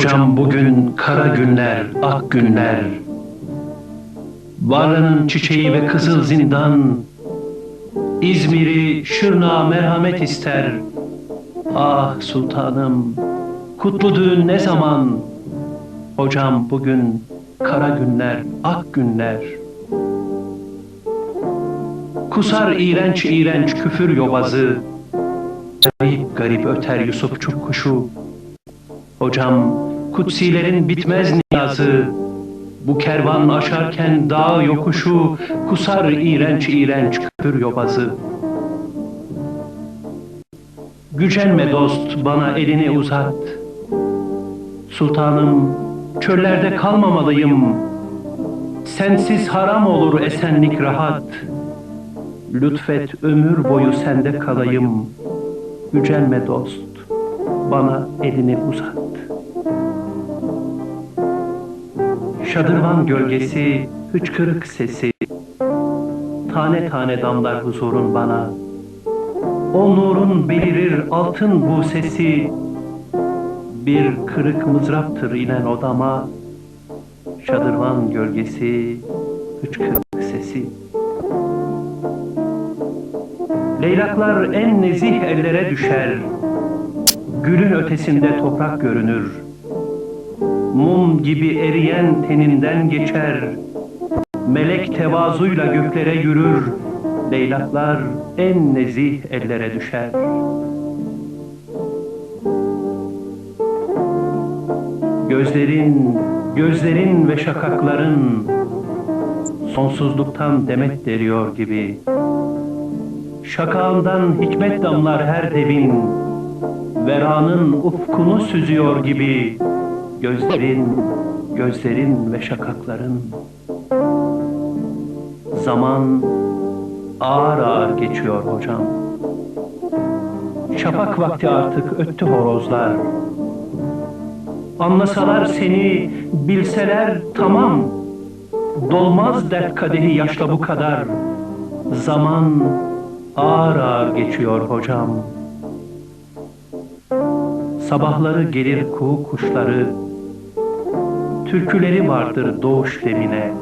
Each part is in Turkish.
Hocam bugün kara günler, ak günler. Varlığın çiçeği ve kızıl zindan. İzmir'i Şırnağa merhamet ister. Ah sultanım, kutlu düğün ne zaman? Hocam bugün kara günler, ak günler. Kusar iğrenç iğrenç küfür yobazı. Garip garip öter Yusufçuk kuşu. Hocam, kutsilerin bitmez niyazı, bu kervan aşarken dağ yokuşu, kusar iğrenç iğrenç küpür yobazı. Gücenme dost, bana elini uzat. Sultanım, çöllerde kalmamalıyım. Sensiz haram olur esenlik rahat. Lütfet ömür boyu sende kalayım. Gücenme dost, bana elini uzat. Şadırvan gölgesi, hıçkırık sesi, tane tane damlar huzurun bana. O nurun belirir altın bu sesi, bir kırık mızraptır inen odama. Şadırvan gölgesi, hıçkırık sesi. Leylaklar en nezih ellere düşer, Gülün ötesinde toprak görünür. Mum gibi eriyen teninden geçer. Melek tevazuyla göklere yürür. Leylaklar en nezih ellere düşer. Gözlerin, gözlerin ve şakakların sonsuzluktan demet deriyor gibi. Şakağından hikmet damlar her devin, veranın ufkunu süzüyor gibi gözlerin, gözlerin ve şakakların. Zaman ağır ağır geçiyor hocam. Şafak vakti artık öttü horozlar. Anlasalar seni, bilseler tamam. Dolmaz dert kadehi yaşla bu kadar. Zaman ağır ağır geçiyor hocam. Sabahları gelir kuğu kuşları, türküleri vardır doğuş demine.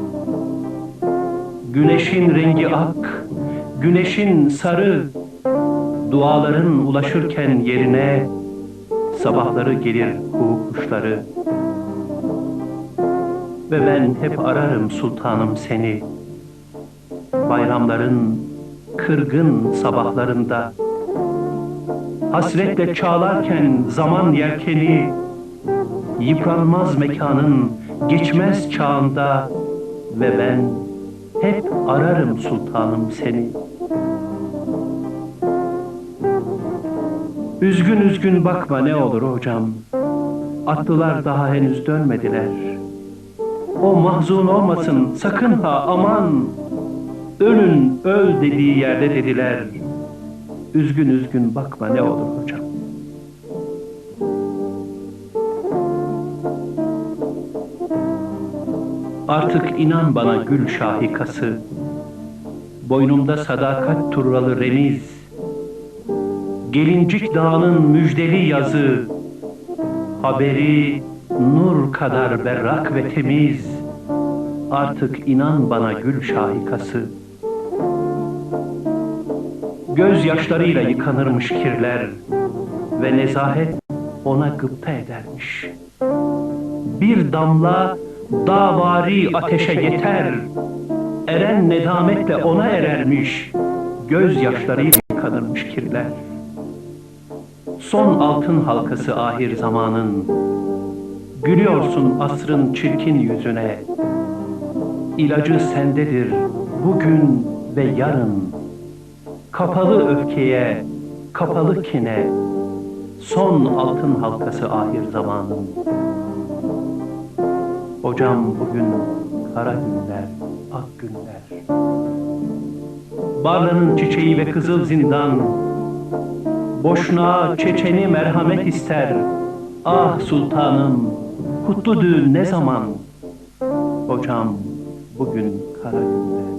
Güneşin rengi ak, güneşin sarı, duaların ulaşırken yerine, sabahları gelir kuğu kuşları. Ve ben hep ararım sultanım seni, bayramların kırgın sabahlarında, Hasretle çağlarken zaman yelkeni, Yıpranmaz mekanın geçmez çağında Ve ben hep ararım sultanım seni. Üzgün üzgün bakma ne olur hocam, Atlılar daha henüz dönmediler. O mahzun olmasın sakın ha aman, Ölün öl dediği yerde dediler. Üzgün üzgün bakma ne olur hocam. Artık inan bana gül şahikası, Boynumda sadakat turralı remiz, Gelincik dağının müjdeli yazı, Haberi nur kadar berrak ve temiz, Artık inan bana gül şahikası, Gözyaşlarıyla yıkanırmış kirler ve nezahet ona gıpta edermiş. Bir damla davari ateşe yeter, eren nedametle ona erermiş. Gözyaşlarıyla yıkanırmış kirler. Son altın halkası ahir zamanın, gülüyorsun asrın çirkin yüzüne. İlacı sendedir bugün ve yarın. Kapalı öfkeye, kapalı kine, son altın halkası ahir zamanın. Hocam bugün kara günler, ak günler. Barlanın çiçeği ve kızıl zindan, Boşnağa çeçeni merhamet ister. Ah sultanım, kutlu düğün ne zaman? Hocam bugün kara günler.